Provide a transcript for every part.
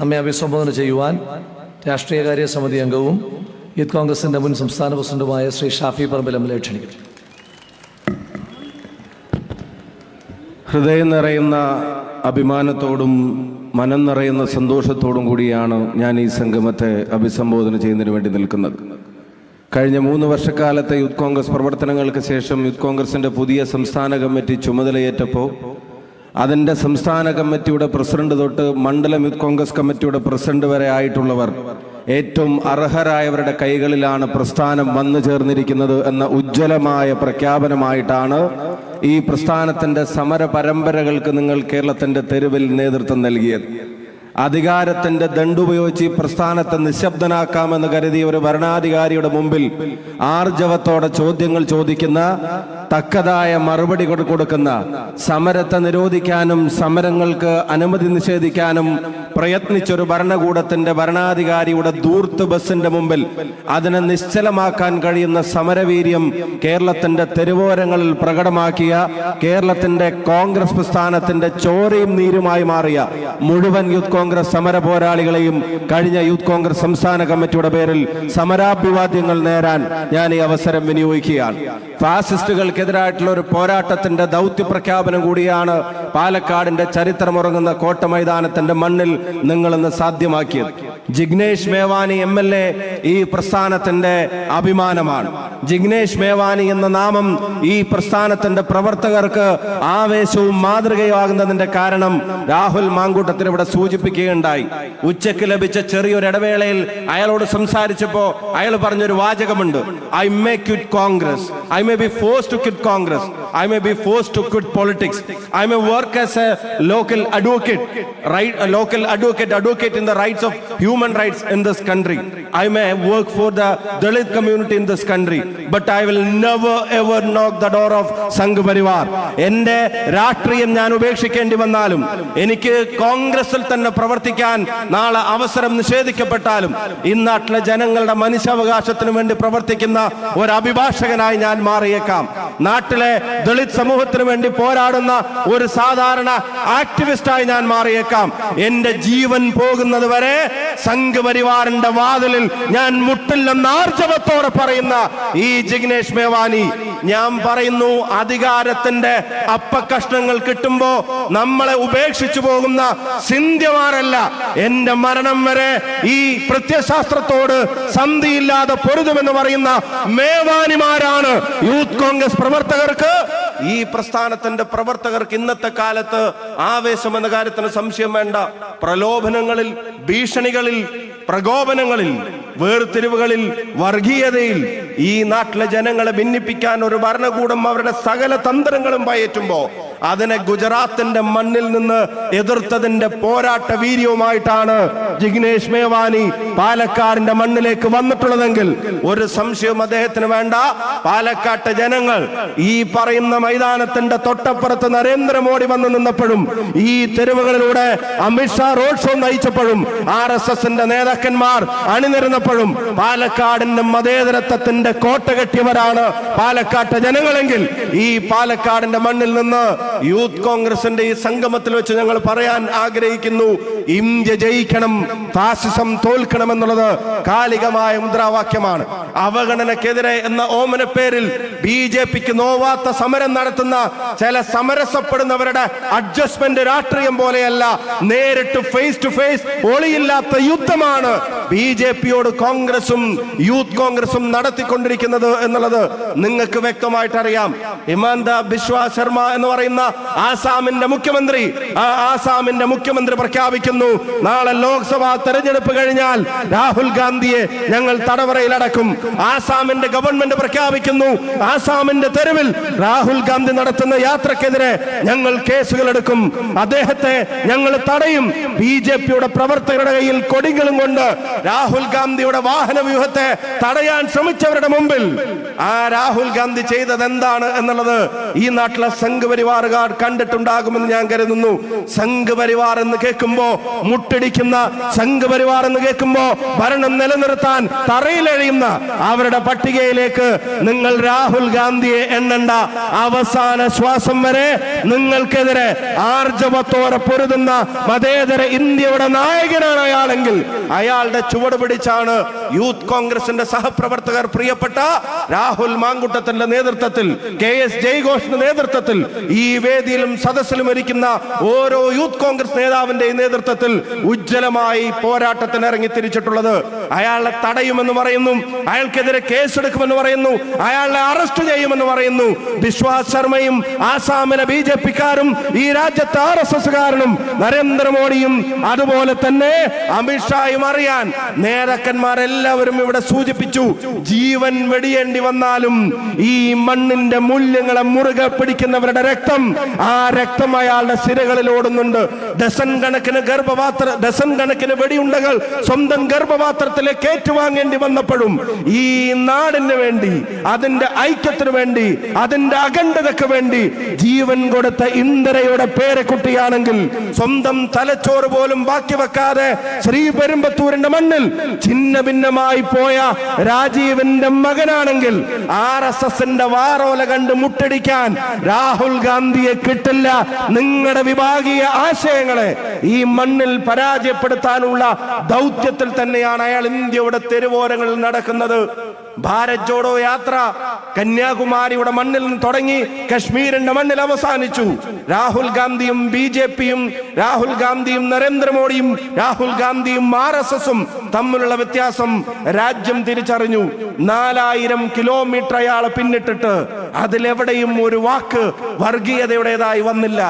നമ്മെ അഭിസംബോധന ചെയ്യുവാൻ രാഷ്ട്രീയകാര്യ സമിതി അംഗവും യൂത്ത് കോൺഗ്രസിന്റെ മുൻ സംസ്ഥാന പ്രസിഡന്റുമായ ശ്രീ ഷാഫി പറമ്പിലമ്മലെ ക്ഷണിക്കും ഹൃദയം നിറയുന്ന അഭിമാനത്തോടും മനം നിറയുന്ന സന്തോഷത്തോടും കൂടിയാണ് ഞാൻ ഈ സംഗമത്തെ അഭിസംബോധന ചെയ്യുന്നതിന് വേണ്ടി നിൽക്കുന്നത്. കഴിഞ്ഞ മൂന്ന് വർഷക്കാലത്തെ യൂത്ത് കോൺഗ്രസ് പ്രവർത്തനങ്ങൾക്ക് ശേഷം യൂത്ത് കോൺഗ്രസിന്റെ പുതിയ സംസ്ഥാന കമ്മിറ്റി ചുമതലയേറ്റപ്പോൾ അതിന്റെ സംസ്ഥാന കമ്മിറ്റിയുടെ പ്രസിഡന്റ് തൊട്ട് മണ്ഡലം യൂത്ത് കോൺഗ്രസ് കമ്മിറ്റിയുടെ പ്രസിഡന്റ് വരെ ആയിട്ടുള്ളവർ ഏറ്റവും അർഹരായവരുടെ കൈകളിലാണ് പ്രസ്ഥാനം വന്നു ചേർന്നിരിക്കുന്നത് എന്ന ഉജ്ജ്വലമായ പ്രഖ്യാപനമായിട്ടാണ് ഈ പ്രസ്ഥാനത്തിന്റെ സമര പരമ്പരകൾക്ക് നിങ്ങൾ കേരളത്തിന്റെ തെരുവിൽ നേതൃത്വം നൽകിയത്. അധികാരത്തിന്റെ ദണ്ടുപയോഗിച്ച് ഈ പ്രസ്ഥാനത്തെ നിശബ്ദനാക്കാമെന്ന് കരുതിയ ഒരു ഭരണാധികാരിയുടെ മുമ്പിൽ ആർജവത്തോടെ ചോദ്യങ്ങൾ ചോദിക്കുന്ന തക്കതായ മറുപടി കൊടുക്കുന്ന സമരത്തെ നിരോധിക്കാനും സമരങ്ങൾക്ക് അനുമതി നിഷേധിക്കാനും പ്രയത്നിച്ചൊരു ഭരണകൂടത്തിന്റെ ഭരണാധികാരിയുടെ ദൂർത്ത് ബസിന്റെ മുമ്പിൽ അതിനെ നിശ്ചലമാക്കാൻ കഴിയുന്ന സമരവീര്യം കേരളത്തിന്റെ തെരുവോരങ്ങളിൽ പ്രകടമാക്കിയ കേരളത്തിന്റെ കോൺഗ്രസ് പ്രസ്ഥാനത്തിന്റെ ചോരയും നീരുമായി മാറിയ മുഴുവൻ യൂത്ത് കോൺഗ്രസ് സമര പോരാളികളെയും കഴിഞ്ഞ യൂത്ത് കോൺഗ്രസ് സംസ്ഥാന കമ്മിറ്റിയുടെ പേരിൽ സമരാഭിവാദ്യങ്ങൾ നേരാൻ ഞാൻ ഈ അവസരം വിനിയോഗിക്കുകയാണ്. ഫാസിസ്റ്റുകൾക്കെതിരായിട്ടുള്ള ഒരു പോരാട്ടത്തിന്റെ ദൗത്യ പ്രഖ്യാപനം കൂടിയാണ് പാലക്കാടിന്റെ ചരിത്രമുറങ്ങുന്ന കോട്ട മൈതാനത്തിന്റെ മണ്ണിൽ നിങ്ങൾ ഇന്ന് സാധ്യമാക്കിയത്. Jignesh Mevani M L A ഈ പ്രസ്ഥാനത്തിന്റെ അഭിമാനമാണ്. ജിഗ്നേഷ് മേവാനി എന്ന നാമം ഈ പ്രസ്ഥാനത്തിന്റെ പ്രവർത്തകർക്ക് ആവേശവും മാതൃകയാകുന്നതിന്റെ കാരണം രാഹുൽ മാങ്കൂട്ടത്തിന് ഇവിടെ സൂചിപ്പിക്കുകയുണ്ടായി ഉച്ചയ്ക്ക് ലഭിച്ച ചെറിയൊരു ഇടവേളയിൽ അയാളോട് സംസാരിച്ചപ്പോ അയാൾ പറഞ്ഞൊരു വാചകമുണ്ട്. I may quit Congress I may be forced to quit Congress I may be forced to quit politics I may work as a local advocate right local advocate advocate in the rights of human rights in this country I may work for the Dalit community in this country but I will never ever knock the door of Sangh Parivar എന്റെ രാഷ്ട്രീയം ഞാൻ ഉപേക്ഷിക്കേണ്ടി വന്നാലും എനിക്ക് കോൺഗ്രസിൽ തന്നെ പ്രവർത്തിക്കാൻ നാളെ അവസരം നിഷേധിക്കപ്പെട്ടാലും ഇന്നാട്ടിലെ നാട്ടിലെ ജനങ്ങളുടെ മനുഷ്യാവകാശത്തിനു വേണ്ടി പ്രവർത്തിക്കുന്ന ഒരു അഭിഭാഷകനായി ഞാൻ മാറിയേക്കാം. നാട്ടിലെ ദളിത് സമൂഹത്തിനു വേണ്ടി പോരാടുന്ന ഒരു സാധാരണ ആക്ടിവിസ്റ്റായി ഞാൻ മാറിയേക്കാം. എന്റെ ജീവൻ പോകുന്നത് വരെ സംഘപരിവാറിന്റെ വാതിലിൽ ഞാൻ മുട്ടില്ലെന്ന് ആർജവത്തോടെ പറയുന്ന ഈ ജിഗ്നേഷ് മേവാനി ഞാൻ പറയുന്നു അധികാരത്തിന്റെ അപ്പക്കഷ്ണങ്ങൾ കിട്ടുമ്പോ നമ്മളെ ഉപേക്ഷിച്ചു പോകുന്ന സിന്ധ്യമാരല്ല. എന്റെ മരണം വരെ ഈ പ്രത്യശാസ്ത്രത്തോട് സന്ധിയില്ലാതെ പൊരുതുമെന്ന് പറയുന്ന മേവാനിമാരാണ് യൂത്ത് കോൺഗ്രസ് പ്രവർത്തകർക്ക്. ഈ പ്രസ്ഥാനത്തിന്റെ പ്രവർത്തകർക്ക് ഇന്നത്തെ കാലത്ത് ആവേശം എന്ന കാര്യത്തിന് സംശയം വേണ്ട. പ്രലോഭനങ്ങളിൽ ഭീഷണികളിൽ പ്രകോപനങ്ങളിൽ വേർതിരിവുകളിൽ വർഗീയതയിൽ ഈ നാട്ടിലെ ജനങ്ങളെ ഭിന്നിപ്പിക്കാൻ ഒരു ഭരണകൂടം അവരുടെ സകല തന്ത്രങ്ങളും പയറ്റുമ്പോ അതിനെ ഗുജറാത്തിന്റെ മണ്ണിൽ നിന്ന് എതിർത്തതിന്റെ പോരാട്ട വീര്യവുമായിട്ടാണ് ജിഗ്നേഷ് മേവാനി പാലക്കാടിന്റെ മണ്ണിലേക്ക് വന്നിട്ടുള്ളതെങ്കിൽ ഒരു സംശയവും അദ്ദേഹത്തിന് വേണ്ട. പാലക്കാട്ടെ ജനങ്ങൾ ഈ പറയുന്ന മൈതാനത്തിന്റെ തൊട്ടപ്പുറത്ത് നരേന്ദ്രമോദി വന്ന് നിന്നപ്പോഴും ഈ തെരുവുകളിലൂടെ അമിത്ഷാ റോഡ് ഷോ നയിച്ചപ്പോഴും ആർ എസ് എസിന്റെ നേതാക്കന്മാർ അണിനിരുന്നപ്പോഴും പാലക്കാടിന്റെ മതേതരത്വത്തിന്റെ കോട്ട കെട്ടിയവരാണ് പാലക്കാട്ടെ ജനങ്ങളെങ്കിൽ ഈ പാലക്കാടിന്റെ മണ്ണിൽ നിന്ന് യൂത്ത് കോൺഗ്രസിന്റെ ഈ സംഗമത്തിൽ വെച്ച് ഞങ്ങൾ പറയാൻ ആഗ്രഹിക്കുന്നു. ഇന്ത്യ ജയിക്കണം ഫാസിസം തോൽക്കണം എന്നുള്ളത് കാലികമായ മുദ്രാവാക്യമാണ്. അവഗണനക്കെതിരെ എന്ന ഓമന പേരിൽ ബി ജെ പിക്ക് നോവാത്ത സമരം നടത്തുന്ന ചില സമരസപ്പെടുന്നവരുടെ അഡ്ജസ്റ്റ്മെന്റ് രാഷ്ട്രീയം പോലെയല്ല നേരിട്ട് ഫേസ് ടു ഫേസ് ഒളിയില്ലാത്ത യുദ്ധമാണ് ബി ജെ പിയോട് കോൺഗ്രസും യൂത്ത് കോൺഗ്രസും നടത്തിക്കൊണ്ടിരിക്കുന്നത് എന്നുള്ളത് നിങ്ങൾക്ക് വ്യക്തമായിട്ട് അറിയാം ഇമാന്ത ബിശ്വ ശർമ്മ എന്ന് പറയുന്ന ആസാമിന്റെ മുഖ്യമന്ത്രി ആസാമിന്റെ മുഖ്യമന്ത്രി പ്രഖ്യാപിക്കുന്നു നാളെ ലോക്സഭാ തെരഞ്ഞെടുപ്പ് കഴിഞ്ഞാൽ രാഹുൽ ഗാന്ധിയെ ഞങ്ങൾ തടവറയിലടക്കും. ആസാമിന്റെ ഗവൺമെന്റ് പ്രഖ്യാപിക്കുന്നു ആസാമിന്റെ തെരുവിൽ രാഹുൽ ഗാന്ധി നടത്തുന്ന യാത്രക്കെതിരെ ഞങ്ങൾ കേസുകൾ എടുക്കും അദ്ദേഹത്തെ ഞങ്ങൾ തടയും. ബി ജെ പിയുടെ പ്രവർത്തകരുടെ കയ്യിൽ കൊടികളും കൊണ്ട് രാഹുൽ ഗാന്ധിയുടെ വാഹന വ്യൂഹത്തെ തടയാൻ ശ്രമിച്ചവരുടെ മുമ്പിൽ ആ രാഹുൽ ഗാന്ധി ചെയ്തത് എന്താണ് എന്നുള്ളത് ഈ നാട്ടിലെ സംഘപരിവാറുകാർ കണ്ടിട്ടുണ്ടാകുമെന്ന് ഞാൻ കരുതുന്നു. സംഘപരിവാർ എന്ന് കേൾക്കുമ്പോ മുട്ടടിക്കുന്ന സംഘപരിവാർ എന്ന് കേൾക്കുമ്പോ ഭരണം നിലനിർത്താൻ തറയിലെഴിയുന്ന അവരുടെ പട്ടികയിലേക്ക് നിങ്ങൾ രാഹുൽ ഗാന്ധിയെ എണ്ണണ്ട. അവസാന ശ്വാസം വരെ നിങ്ങൾക്കെതിരെ ആർജവത്തോടെ പൊരുതുന്ന മതേതര ഇന്ത്യയുടെ നായകനാണ് അയാളെങ്കിൽ അയാളുടെ ചുവട് പിടിച്ചാണ് യൂത്ത് കോൺഗ്രസിന്റെ സഹപ്രവർത്തകർ പ്രിയപ്പെട്ട രാഹുൽ മാങ്കുട്ടത്തിന്റെ നേതൃത്വത്തിൽ കെ എസ് ജയ്ഘോഷിന്റെ നേതൃത്വത്തിൽ ഈ വേദിയിലും സദസ്സിലും ഇരിക്കുന്ന ഓരോ യൂത്ത് കോൺഗ്രസ് നേതാവിന്റെ നേതൃത്വത്തിൽ ഉജ്ജ്വലമായി പോരാട്ടത്തിന് ഇറങ്ങി തിരിച്ചിട്ടുള്ളത് അയാളെ തടയുമെന്ന് പറയുന്നു അയാൾക്കെതിരെ കേസെടുക്കുമെന്ന് പറയുന്നു അയാളെ അറസ്റ്റ് ചെയ്യുമെന്ന് പറയുന്നു. വിശ്വാസ് ശർമ്മയും ആസാമിലെ ബി ജെ പിക്കാരും ഈ രാജ്യത്തെ ആർ എസ് എസ്സുകാരനും നരേന്ദ്രമോദിയും അതുപോലെ തന്നെ അമിത്ഷായും അറിയാൻ നേതാക്കന്മാരെല്ലാവരും ഇവിടെ സൂചിപ്പിച്ചു ജീവൻ വെടിയേണ്ടി വന്നാലും ഈ മണ്ണിന്റെ മൂല്യങ്ങളെ മുറുകെ പിടിക്കുന്നവരുടെ രക്തം ആ രക്തം അയാളുടെ സിരകളിൽ ഓടുന്നുണ്ട്. ഡസൻ കണക്കിന് ഗർഭപാത്ര ഡസൻ കണക്കിന് വെടിയുണ്ടകൾ സ്വന്തം ഗർഭപാത്രത്തിലേക്ക് ഏറ്റുവാങ്ങേണ്ടി വന്നപ്പോഴും ഈ നാടിന് വേണ്ടി അതിന്റെ ഐക്യത്തിന് വേണ്ടി അതിന്റെ അഖണ്ഡതയ്ക്ക് വേണ്ടി ജീവൻ കൊടുത്ത ഇന്ദിരയുടെ പേരക്കുട്ടിയാണെങ്കിൽ സ്വന്തം തലച്ചോറ് പോലും ബാക്കി വെക്കാതെ ശ്രീ പെരുമ്പത്തൂരിന്റെ മണ്ണിൽ ഛിന്ന ഭിന്നമായി പോയ രാജീവിന്റെ മകനാണെങ്കിൽ ആർ എസ് എസിന്റെ വാറോല കണ്ട് മുട്ടടിക്കാൻ രാഹുൽ ഗാന്ധിയെ കിട്ടില്ല. നിങ്ങളുടെ വിഭാഗീയ ആശയങ്ങളെ ഈ മണ്ണിൽ പരാജയപ്പെടുത്താനുള്ള ദൗത്യത്തിൽ തന്നെയാണ് അയാൾ ഇന്ത്യയുടെ തെരുവോരങ്ങളിൽ നടക്കുന്നത്. ഭാരത് ജോഡോ യാത്ര കന്യാകുമാരിയുടെ മണ്ണിൽ നിന്ന് തുടങ്ങി കശ്മീരിന്റെ മണ്ണിൽ അവസാനിച്ചു. രാഹുൽ ഗാന്ധിയും ബി ജെ പിയും രാഹുൽ ഗാന്ധിയും നരേന്ദ്രമോദിയും രാഹുൽ ഗാന്ധിയും ആർ എസ് എസും തമ്മിലുള്ള വ്യത്യാസം രാജ്യം തിരിച്ചറിഞ്ഞു. നാലായിരം കിലോമീറ്റർ അയാളെ പിന്നിട്ടിട്ട് അതിലെവിടെയും ഒരു വാക്ക് വർഗീയതയുടേതായി വന്നില്ല.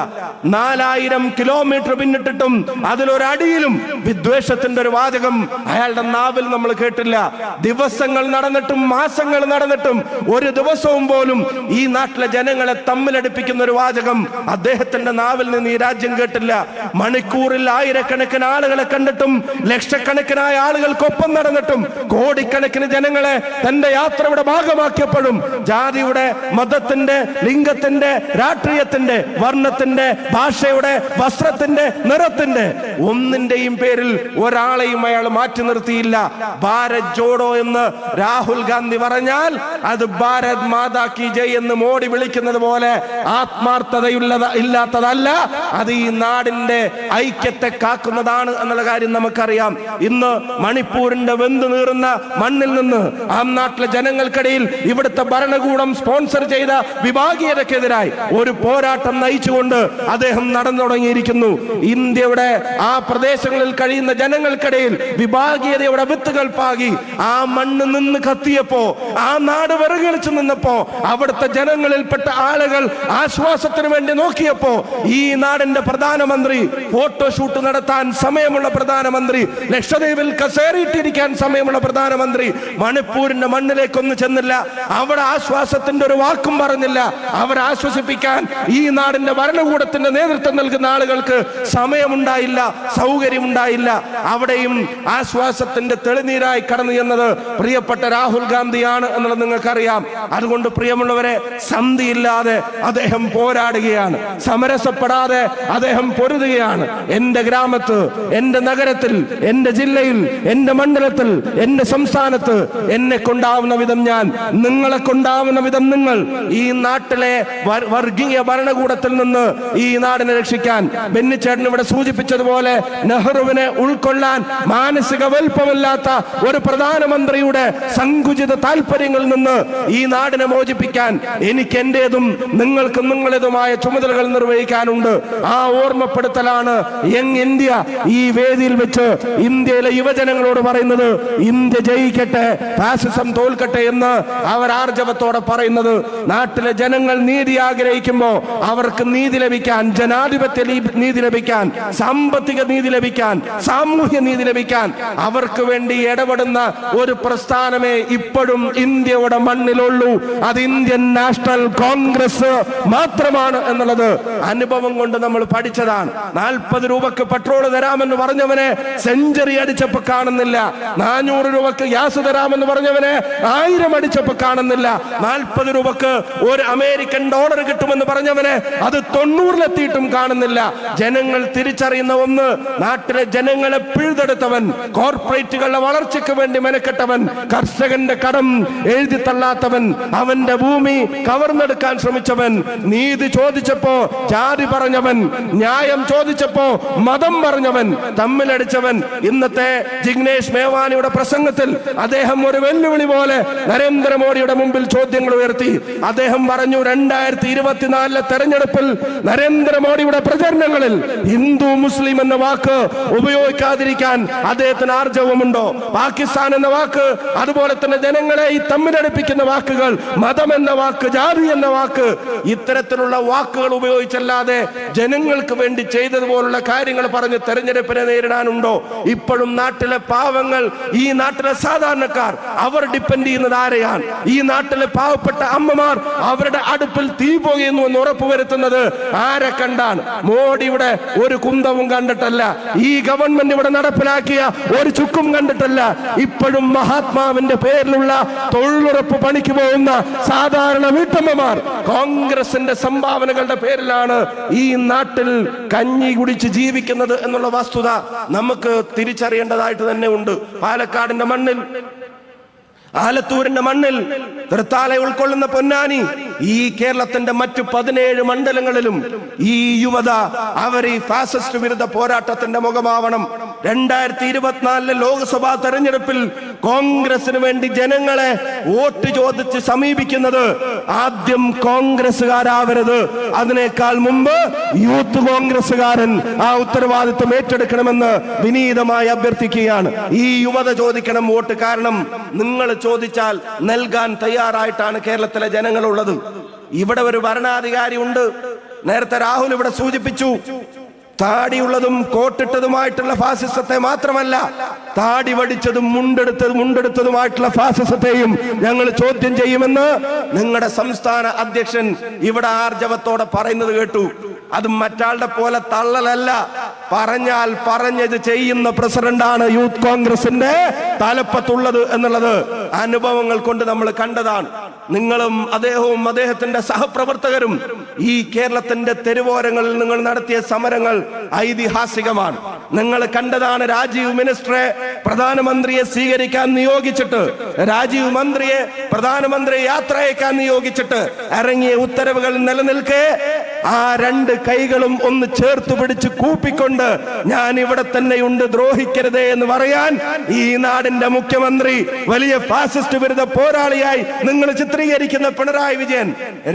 നാലായിരം കിലോമീറ്റർ പിന്നിട്ടിട്ടും അതിലൊരടിയിലും വിദ്വേഷത്തിന്റെ ഒരു വാചകം അയാളുടെ നാവിൽ നമ്മൾ കേട്ടില്ല. ദിവസങ്ങൾ നടന്നിട്ടും മാസങ്ങൾ നടന്നിട്ടും ഒരു ദിവസവും പോലും ഈ നാട്ടിലെ ജനങ്ങളെ തമ്മിലടിപ്പിക്കുന്ന ഒരു വാചകം അദ്ദേഹത്തിന്റെ നാവിൽ നിന്ന് ഈ രാജ്യം കേട്ടില്ല. മണിക്കൂറിൽ ആയിരക്കണക്കിന് ആളുകളെ കണ്ടിട്ടും ലക്ഷക്കണക്കിനായ ആളുകൾക്കൊപ്പം നടന്നിട്ടും കോടിക്കണക്കിന് ജനങ്ങളെ തന്റെ യാത്രയുടെ ഭാഗമാക്കിയപ്പോഴും ജാതിയുടെ മതത്തിന്റെ ലിംഗത്തിന്റെ രാഷ്ട്രീയത്തിന്റെ വർണത്തിന്റെ ഭാഷയുടെ വസ്ത്രത്തിന്റെ നിറത്തിന്റെ ഒന്നിന്റെയും പേരിൽ ഒരാളെയും അയാൾ മാറ്റി നിർത്തിയില്ല. ഭാരത് ജോഡോ എന്ന് രാഹുൽ ഗാന്ധി പറഞ്ഞാൽ അത് ഭാരത് മാതാ കി ജയ് എന്ന് മോഡി വിളിക്കുന്നത് പോലെ ആത്മാർത്ഥതയുള്ളത് ഇല്ലാത്തതല്ല. അത് ഈ നാടിന്റെ ഐക്യത്തെ കാക്കുന്നതാണ് എന്നുള്ള കാര്യം നമുക്കറിയാം. ഇന്ന് മണിപ്പൂരിന്റെ വെന്തു നീറുന്ന മണ്ണിൽ നിന്ന് ആ നാട്ടിലെ ജനങ്ങൾക്കിടയിൽ ഇവിടുത്തെ ഭരണകൂടം സ്പോൺസർ ചെയ്ത വിഭാഗീയതക്കെതിരായി ഒരു പോരാട്ടം നയിച്ചുകൊണ്ട് അദ്ദേഹം നടന്നു തുടങ്ങിയിരിക്കുന്നു. ഇന്ത്യയുടെ ആ പ്രദേശങ്ങളിൽ കഴിയുന്ന ജനങ്ങൾക്കിടയിൽ വിഭാഗീയതയുടെ വിത്തുകൾ പാകി ആ മണ്ണ് നിന്ന് കത്തിയപ്പോ ആ നാട് വിറകളിച്ചു നിന്നപ്പോ അവിടുത്തെ ജനങ്ങളിൽപ്പെട്ട ആളുകൾ ആശ്വാസത്തിന് വേണ്ടി നോക്കിയപ്പോ ഈ നാടിന്റെ പ്രധാനമന്ത്രി ഫോട്ടോഷൂട്ട് നടത്താൻ സമയമുള്ള പ്രധാനമന്ത്രി ലക്ഷദ്വീപിൽ കസേറിയിട്ടിരിക്കാൻ സമയമുള്ള പ്രധാനമന്ത്രി മണിപ്പൂരിന്റെ മണ്ണിലേക്കൊന്നും ചെന്നില്ല. അവിടെ ആശ്വാസത്തിന്റെ ഒരു വാക്കും പറഞ്ഞില്ല. അവരെ ആശ്വസിപ്പിക്കാൻ ഈ നാടിന്റെ ഭരണകൂടത്തിന്റെ നേതൃത്വം നൽകുന്ന ആളുകൾക്ക് സമയമുണ്ടായില്ല സൗകര്യമുണ്ടായില്ല. അവിടെയും ആശ്വാസത്തിന്റെ തെളിനീരായി കടന്നു ചെന്നത് പ്രിയപ്പെട്ട രാഹുൽ ഗാന്ധിയാണ് എന്നുള്ളത് നിങ്ങൾക്കറിയാം. അതുകൊണ്ട് പ്രിയമുള്ളവരെ സന്ധിയില്ലാതെ അദ്ദേഹം പോരാടുകയാണ്. സമരസപ്പെടാതെ അദ്ദേഹം പൊരുതുകയാണ്. എന്റെ ഗ്രാമത്ത് എന്റെ നഗരത്തിൽ എന്റെ ജില്ലയിൽ എന്റെ മണ്ഡലത്തിൽ എന്റെ സംസ്ഥാനത്ത് എന്നെ കൊണ്ടാവുന്ന വിധം ഞാൻ നിങ്ങളെ കൊണ്ടാവുന്ന വിധം നിങ്ങൾ ഈ നാട്ടിലെ വർ- വർഗീയ ഭരണകൂടത്തിൽ നിന്ന് ഈ നാടിനെ രക്ഷിക്കാൻ ബെന്നിച്ചേട്ടൻ ഇവിടെ സൂചിപ്പിച്ചതുപോലെ നെഹ്റുവിനെ ഉൾക്കൊള്ളാൻ മാനസിക വലുപ്പമില്ലാത്ത ഒരു പ്രധാനമന്ത്രിയുടെ സങ്കുചിത താല്പര്യങ്ങളിൽ നിന്ന് ഈ നാടിനെ മോചിപ്പിക്കാൻ എനിക്ക് എന്റേതും നിങ്ങൾക്ക് നിങ്ങളേതുമായ ചുമതലകൾ നിർവഹിക്കാനുണ്ട്. ആ ഓർമ്മപ്പെടുത്തലാണ് യങ് ഇന്ത്യ ഈ വേദിയിൽ വെച്ച് ഇന്ത്യയിലെ യുവജനങ്ങളോട് പറയുന്നത് ഇന്ത്യ ജയിക്കട്ടെ ഫാസിസം തോൽക്കട്ടെ എന്ന് അവർ ആർജവത്തോടെ പറയുന്നത്. നാട്ടിലെ ജനങ്ങൾ നീതി ആഗ്രഹിക്കുമ്പോൾ അവർക്ക് നീതി ലഭിക്കാൻ ജനാധിപത്യ നീതി ലഭിക്കാൻ സാമ്പത്തിക നീതി ലഭിക്കാൻ സാമൂഹ്യ നീതി ലഭിക്കാൻ അവർക്ക് വേണ്ടി ഇടപെടുന്ന ഒരു പ്രസ്ഥാനമേ ഇപ്പോഴും ഇന്ത്യയുടെ മണ്ണിലുള്ളൂ. അത് ഇന്ത്യൻ നാഷണൽ കോൺഗ്രസ് മാത്രമാണ് എന്നുള്ളത് അനുഭവം കൊണ്ട് നമ്മൾ പഠിച്ചതാണ്. നാൽപ്പത് രൂപക്ക് പെട്രോൾ തരാമെന്ന് പറഞ്ഞവനെ സെഞ്ചുറി അടിച്ചപ്പോ കാണുന്നില്ല. നാനൂറ് രൂപക്ക് ഗ്യാസ് തരാമെന്ന് പറഞ്ഞവനെ ആയിരം അടിച്ചപ്പോ കാണുന്നില്ല. നാൽപ്പത് രൂപക്ക് ഒരു അമേരിക്കൻ ഡോളർ കിട്ടുമെന്ന് പറഞ്ഞവന് അത് തൊണ്ണൂറിലെത്തിയിട്ടും കാണുന്നില്ല. ജനങ്ങൾ തിരിച്ചറിയുന്ന ഒന്ന് നാട്ടിലെ ജനങ്ങളെ പിഴുതെടുത്തവൻ കോർപ്പറേറ്റുകളുടെ വളർച്ചയ്ക്ക് വേണ്ടി മെനക്കെട്ടവൻ കർഷകന്റെ കടം എഴുതി തള്ളാത്തവൻ അവന്റെ ഭൂമി കവർന്നെടുക്കാൻ ശ്രമിച്ചവൻ നീതി ചോദിച്ചപ്പോ ജാതി പറഞ്ഞവൻ ന്യായം ചോദിച്ചപ്പോ മതം പറഞ്ഞവൻ തമ്മിലടിച്ചവൻ. ഇന്നത്തെ ജിഗ്നേഷ് മേവാനിയുടെ പ്രസംഗത്തിൽ അദ്ദേഹം ഒരു വെല്ലുവിളി പോലെ നരേന്ദ്രമോദിയുടെ മുമ്പിൽ ചോദ്യങ്ങൾ ഉയർത്തി. അദ്ദേഹം പറഞ്ഞു രണ്ടായിരത്തി ഇരുപത്തിനാലിലെ തെരഞ്ഞെടുപ്പിൽ നരേന്ദ്രമോദിയുടെ പ്രചരണങ്ങളിൽ ഹിന്ദു മുസ്ലിം എന്ന വാക്ക് ഉപയോഗിക്കാതിരിക്കാൻ അദ്ദേഹത്തിന് ആർജവമുണ്ടോ? പാകിസ്ഥാൻ എന്ന വാക്ക് അതുപോലെ തന്നെ ജനങ്ങളെ ഈ തമ്മിലടുപ്പിക്കുന്ന വാക്കുകൾ മതം എന്ന വാക്ക് ജാതി എന്ന വാക്ക് ഇത്തരത്തിലുള്ള വാക്കുകൾ ഉപയോഗിച്ചല്ലാതെ ജനങ്ങൾക്ക് വേണ്ടി ചെയ്തതുപോലുള്ള കാര്യങ്ങൾ പറഞ്ഞ് തെരഞ്ഞെടുപ്പിനെ നേരിടാനുണ്ടോ? ഇപ്പോഴും നാട്ടിലെ പാവങ്ങൾ ഈ നാട്ടിലെ സാധാരണക്കാർ അവർ ഡിപ്പെൻഡ് ചെയ്യുന്നത് ആരെയാണ്? ഈ നാട്ടിലെ പാവപ്പെട്ട അമ്മമാർ അവരുടെ അടുപ്പിൽ തീ പോകുന്നു എന്ന് ഉറപ്പുവരുത്തുന്നത് ആരെ കണ്ടാണ് മോഡിയുടെ ഒരു കുന്തവും കണ്ടിട്ടല്ല. ഈ ഗവൺമെന്റ് ഇവിടെ നടപ്പിലാക്കിയ ഒരു ചുക്കും കണ്ടിട്ടല്ല. ഇപ്പോഴും മഹാത്മാവിന്റെ പേരിലുള്ള തൊഴിലുറപ്പ് പണിക്ക് പോകുന്ന സാധാരണ വീട്ടമ്മമാർ കോൺഗ്രസിന്റെ സംഭാവനകളുടെ പേരിലാണ് ഈ നാട്ടിൽ കഞ്ഞി കുടിച്ച് ജീവിക്കുന്നത് എന്നുള്ള വസ്തുത നമുക്ക് തിരിച്ചറിയേണ്ടതായിട്ട് തന്നെ ഉണ്ട്. പാലക്കാടിന്റെ മണ്ണിൽ ആലത്തൂരിന്റെ മണ്ണിൽ തൃത്താല ഉൾക്കൊള്ളുന്ന പൊന്നാനി ഈ കേരളത്തിന്റെ മറ്റു പതിനേഴ് മണ്ഡലങ്ങളിലും ഈ യുവത അവർ ഈ ഫാസിസ്റ്റ് വിരുദ്ധ പോരാട്ടത്തിന്റെ മുഖമാവണം. രണ്ടായിരത്തി ഇരുപത്തിനാലിലെ ലോക്സഭാ തെരഞ്ഞെടുപ്പിൽ കോൺഗ്രസിന് വേണ്ടി ജനങ്ങളെ വോട്ട് ചോദിച്ച് സമീപിക്കുന്നത് ആദ്യം കോൺഗ്രസ്സുകാരാവരുത്. അതിനേക്കാൾ മുമ്പ് യൂത്ത് കോൺഗ്രസ്സുകാരൻ ആ ഉത്തരവാദിത്വം ഏറ്റെടുക്കണമെന്ന് വിനീതമായി അഭ്യർത്ഥിക്കുകയാണ്. ഈ യുവത ചോദിക്കണം വോട്ട് കാരണം നിങ്ങൾ ചോദിച്ചാൽ നൽകാൻ തയ്യാറായിട്ടാണ് കേരളത്തിലെ ജനങ്ങളുള്ളത്. ഇവിടെ ഒരു ഭരണാധികാരി ഉണ്ട്. നേരത്തെ രാഹുൽ ഇവിടെ സൂചിപ്പിച്ചു. താടിയുള്ളതും കോട്ടിട്ടതുമായിട്ടുള്ള ഫാസിസത്തെ മാത്രമല്ല താടി വടിച്ചതും മുണ്ടെടുത്തതും മുണ്ടെടുത്തതുമായിട്ടുള്ള ഫാസിസത്തെയും ഞങ്ങൾ ചോദ്യം ചെയ്യുമെന്ന് നിങ്ങളുടെ സംസ്ഥാന അധ്യക്ഷൻ ഇവിടെ ആർജവത്തോടെ പറയുന്നത് കേട്ടു. അത് മറ്റാളുടെ പോലെ തള്ളലല്ല. പറഞ്ഞാൽ പറഞ്ഞത് ചെയ്യുന്ന പ്രസിഡന്റാണ് യൂത്ത് കോൺഗ്രസിന്റെ തലപ്പത്തുള്ളത് എന്നുള്ളത് അനുഭവങ്ങൾ കൊണ്ട് നമ്മൾ കണ്ടതാണ്. നിങ്ങളും അദ്ദേഹവും അദ്ദേഹത്തിന്റെ സഹപ്രവർത്തകരും ഈ കേരളത്തിന്റെ തെരുവോരങ്ങളിൽ നിങ്ങൾ നടത്തിയ സമരങ്ങൾ ഐതിഹാസികമാണ്. നിങ്ങൾ കണ്ടതാണ് രാജീവ് മിനിസ്റ്ററെ പ്രധാനമന്ത്രിയെ സ്വീകരിക്കാൻ നിയോഗിച്ചിട്ട് രാജീവ് മന്ത്രിയെ പ്രധാനമന്ത്രി യാത്ര അയക്കാൻ നിയോഗിച്ചിട്ട് ഇറങ്ങിയ ഉത്തരവുകൾ നിലനിൽക്കെ ആ രണ്ട് കൈകളും ഒന്ന് ചേർത്ത് പിടിച്ച് കൂപ്പിക്കൊണ്ട് ഞാൻ ഇവിടെ തന്നെയുണ്ട് ദ്രോഹിക്കരുതേ എന്ന് പറയാൻ ഈ നാടിന്റെ മുഖ്യമന്ത്രി വലിയ ഫാസിസ്റ്റ് വിരുദ്ധ പോരാളിയായി നിങ്ങൾ ചിത്രീകരിക്കുന്ന പിണറായി വിജയൻ.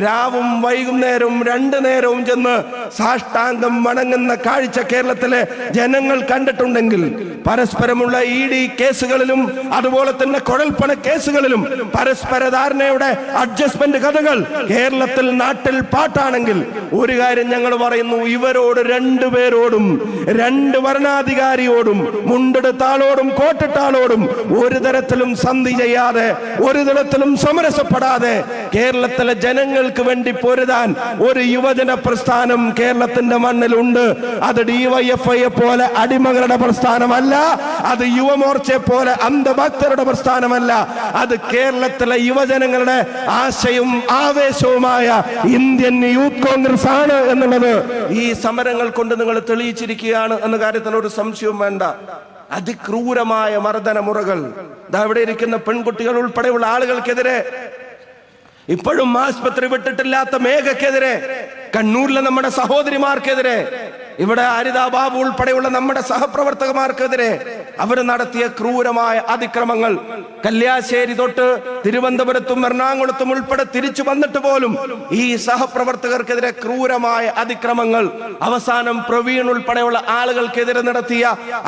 രാവും വൈകുന്നേരവും രണ്ടു നേരവും ചെന്ന് സാഷ്ടാംഗം വണങ്ങുന്ന കാഴ്ച കേരളത്തിലെ ജനങ്ങൾ കണ്ടിട്ടുണ്ടെങ്കിൽ പരസ്പരമുള്ള ഇ ഡി കേസുകളിലും അതുപോലെ തന്നെ കുഴൽപ്പണ കേസുകളിലും പരസ്പര ധാരണയുടെ അഡ്ജസ്റ്റ്മെന്റ് കഥകൾ കേരളത്തിൽ നാട്ടിൽ പാട്ടാണെങ്കിൽ ഒരു കാര്യം ഞങ്ങൾ പറയുന്നു ഇവരോട് രണ്ടുപേരോടും രണ്ട് ഭരണാധികാരിയോടും മുണ്ടെടുത്താളോടും കോട്ടിട്ടാളോടും ഒരു തരത്തിലും സന്ധി ചെയ്യാതെ ഒരു തരത്തിലും സമരസപ്പെടാതെ കേരളത്തിലെ ജനങ്ങൾക്ക് വേണ്ടി പൊരുതാൻ ഒരു യുവജന പ്രസ്ഥാനം കേരളത്തിന്റെ മണ്ണിലുണ്ട്. അത് ഡിവൈഎഫ്ഐയെ പോലെ അടിമകളുടെ പ്രസ്ഥാനമല്ല അത് യുവമോർച്ചയെ പോലെ അന്ധഭക്തരുടെ പ്രസ്ഥാനമല്ല അത് കേരളത്തിലെ യുവജനങ്ങളുടെ ആശയും ആവേശവുമായ ഇന്ത്യൻ യൂത്ത് കോൺഗ്രസ് ആണ് എന്നുള്ളത്. ഈ സമരങ്ങൾ കൊണ്ട് നിങ്ങൾ തെളിയിച്ചിരിക്കുകയാണ് എന്ന കാര്യത്തിൽ ഒരു സംശയവും വേണ്ട. അതിക്രൂരമായ മർദ്ദന മുറകൾ ഇതാ ഇവിടെ ഇരിക്കുന്ന പെൺകുട്ടികൾ ഉൾപ്പെടെയുള്ള ആളുകൾക്കെതിരെ ഇപ്പോഴും ആശുപത്രി വിട്ടിട്ടില്ലാത്ത മേഘക്കെതിരെ കണ്ണൂരിലെ നമ്മുടെ സഹോദരിമാർക്കെതിരെ ഇവിടെ ഹരിത ബാബു ഉൾപ്പെടെയുള്ള നമ്മുടെ സഹപ്രവർത്തകമാർക്കെതിരെ അവർ നടത്തിയ ക്രൂരമായ അതിക്രമങ്ങൾ. കല്യാശ്ശേരി തൊട്ട് തിരുവനന്തപുരത്തും എറണാകുളത്തും ഉൾപ്പെടെ തിരിച്ചു വന്നിട്ട് പോലും ഈ സഹപ്രവർത്തകർക്കെതിരെ ക്രൂരമായ അതിക്രമങ്ങൾ അവസാനം പ്രവീൺ ഉൾപ്പെടെയുള്ള ആളുകൾക്കെതിരെ നടത്തിയ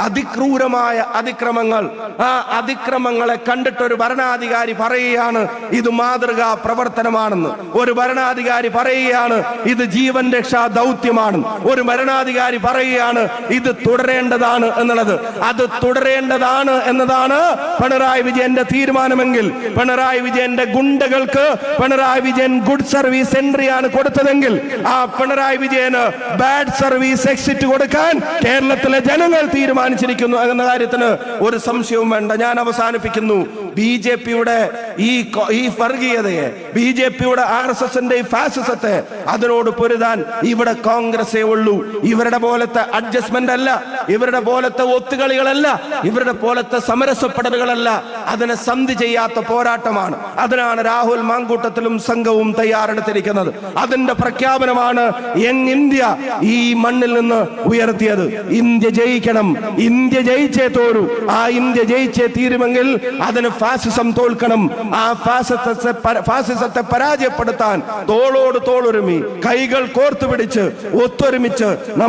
അതിക്രൂരമായ അതിക്രമങ്ങൾ. ആ അതിക്രമങ്ങളെ കണ്ടിട്ട് ഒരു ഭരണാധികാരി പറയുകയാണ് ഇത് മാതൃകാ പ്രവർത്തനമാണെന്ന്. ഒരു ഭരണാധികാരി പറയുകയാണ് ഇത് ജീവൻ രക്ഷാ ദൗത്യമാണ് ഒരു ഭരണാധികാരി പറയുകയാണ് ഇത് തുടരേണ്ടതാണ് എന്നുള്ളത്. അത് തുടരേണ്ടതാണ് എന്നതാണ് പിണറായി വിജയന്റെ തീരുമാനമെങ്കിൽ. പിണറായി വിജയന്റെ ഗുണ്ടകൾക്ക് Pinarayi Vijayan good service entry ആണ് കൊടുത്തതെങ്കിൽ ആ പിണറായി വിജയന് ബാഡ് സർവീസ് എക്സിറ്റ് കൊടുക്കാൻ കേരളത്തിലെ ജനങ്ങൾ തീരുമാനിച്ചിരിക്കുന്നു എന്ന കാര്യത്തിന് ഒരു സംശയവും വേണ്ട. ഞാൻ അവസാനിപ്പിക്കുന്നു. ബി ജെ പിയുടെ ഈ ഈ വർഗീയതയെ ബി ജെ പിയുടെ ആർ എസ് എസിന്റെ ഈ ഫാസിസത്തെ അതിനോട് പൊരുതാൻ ഇവിടെ കോൺഗ്രസേ ഉള്ളൂ. ഇവരുടെ പോലത്തെ അഡ്ജസ്റ്റ്മെന്റ് അല്ല. ഇവരുടെ പോലത്തെ ഒത്തുകളികളല്ല. ഇവരുടെ പോലത്തെ സമരസപ്പെടലുകളല്ല. അതിനെ സന്ധി ചെയ്യാത്ത പോരാട്ടമാണ്. അതിനാണ് രാഹുൽ മാങ്കൂട്ടത്തിലും സംഘവും തയ്യാറെടുത്തിരിക്കുന്നത്. അതിന്റെ പ്രഖ്യാപനമാണ് യങ് ഇന്ത്യ ഈ മണ്ണിൽ നിന്ന് ഉയർത്തിയത്. ഇന്ത്യ ജയിക്കണം. ഇന്ത്യ ജയിച്ചേ തോരൂ. ആ ഇന്ത്യ ജയിച്ചേ തീരുമെങ്കിൽ അതിന് ഫാസിസം തോൽക്കണം. ആ ഫാസിസത്തെ ഫാസിസത്തെ പരാജയപ്പെടുത്താൻ തോളോട് തോളൊരുമി കൈകൾ കോർത്തു പിടിച്ച് ഒത്തൊരുമിച്ച്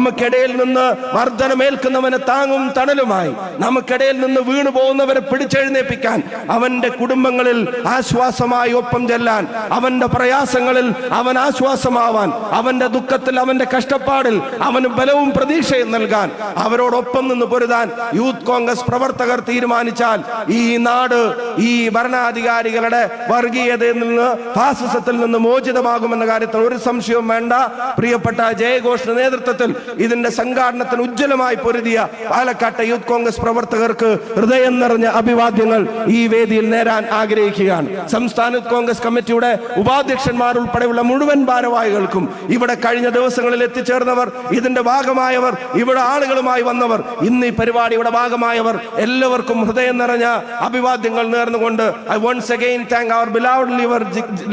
നമുക്കിടയിൽ നിന്ന് മർദ്ദനമേൽക്കുന്നവന് താങ്ങും തണലുമായി. നമുക്കിടയിൽ നിന്ന് വീണു പോകുന്നവരെ പിടിച്ചെഴുന്നേൽപ്പിക്കാൻ അവന്റെ കുടുംബങ്ങളിൽ ആശ്വാസമായി ഒപ്പം ചെല്ലാൻ അവന്റെ പ്രയാസങ്ങളിൽ അവൻ ആശ്വാസമാവാൻ അവന്റെ ദുഃഖത്തിൽ അവന്റെ കഷ്ടപ്പാടിൽ അവന് ബലവും പ്രതീക്ഷയും നൽകാൻ അവരോടൊപ്പം നിന്ന് പൊരുതാൻ യൂത്ത് കോൺഗ്രസ് പ്രവർത്തകർ തീരുമാനിച്ചാൽ ഈ നാട് ഈ ഭരണാധികാരികളുടെ വർഗീയതയിൽ നിന്ന് ഫാസിസത്തിൽ നിന്ന് മോചിതമാകുമെന്ന കാര്യത്തിൽ ഒരു സംശയവും വേണ്ട. പ്രിയപ്പെട്ട ജയഘോഷിന്റെ നേതൃത്വത്തിൽ ഇതിന്റെ സംഘാടനത്തിന് ഉജ്ജ്വലമായി പൊരുതിയ പാലക്കാട്ടെ യൂത്ത് കോൺഗ്രസ് പ്രവർത്തകർക്ക് ഹൃദയം നിറഞ്ഞ അഭിവാദ്യങ്ങൾ ഈ വേദിയിൽ നേരാൻ ആഗ്രഹിക്കുകയാണ്. സംസ്ഥാന യൂത്ത് കോൺഗ്രസ് കമ്മിറ്റിയുടെ ഉപാധ്യക്ഷന്മാർ ഉൾപ്പെടെയുള്ള മുഴുവൻ ഭാരവാഹികൾക്കും ഇവിടെ കഴിഞ്ഞ ദിവസങ്ങളിൽ എത്തിച്ചേർന്നവർ ഇതിന്റെ ഭാഗമായവർ ഇവിടെ ആളുകളുമായി വന്നവർ ഇന്ന് ഈ പരിപാടിയുടെ ഭാഗമായവർ എല്ലാവർക്കും ഹൃദയം നിറഞ്ഞ അഭിവാദ്യങ്ങൾ നേർന്നുകൊണ്ട് I once again thank our beloved leaver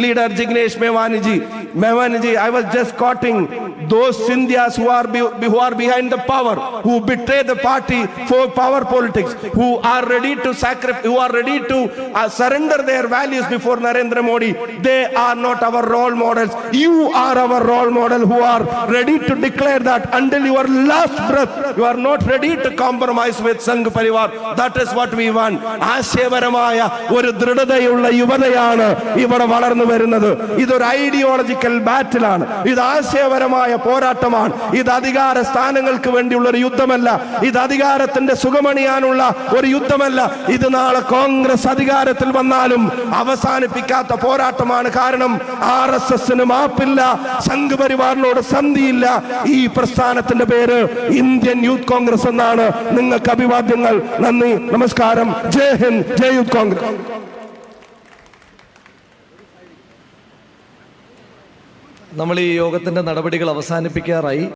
leader Jignesh Mevani ji. Mevani ji I was just quoting those Scindias who are who are behind the power, who betray the party for power politics, who are ready to sacrifice, who are ready to uh, surrender their values before Narendra Modi. They are not our role models. You are our role model who are ready to declare that until your last breath, you are not ready to compromise with Sangh Parivar. That is what we want. ആശയപരമായ ഒരു ദൃഢതയുള്ള യുവതയാണ് ഇവിടെ വളർന്നു വരുന്നത് ഇതൊരു ideological ബാറ്റിലാണ് ഇത് ആശയപരമായ പോരാട്ടമാണ് ഇത് അധികാര സ്ഥാനങ്ങൾക്ക് വേണ്ടിയുള്ള ഒരു യുദ്ധമല്ല. ഇത് അധികാരത്തിന്റെ സുഖമണിയാനുള്ള ഒരു യുദ്ധമല്ല. ഇത് നാളെ കോൺഗ്രസ് അധികാരത്തിൽ വന്നാലും അവസാനിപ്പിക്കാത്ത പോരാട്ടമാണ് കാരണം ആർ എസ് എസിന് മാപ്പില്ല സംഘ് പരിവാറിനോട് സന്ധിയില്ല. ഈ പ്രസ്ഥാനത്തിന്റെ പേര് ഇന്ത്യൻ യൂത്ത് കോൺഗ്രസ് എന്നാണ്. നിങ്ങൾക്ക് അഭിവാദ്യങ്ങൾ നന്ദി നമസ്കാരം. Jai Hind Jai youth Congress. നമ്മൾ ഈ യോഗത്തിന്റെ നടപടികൾ അവസാനിപ്പിക്കാറായി.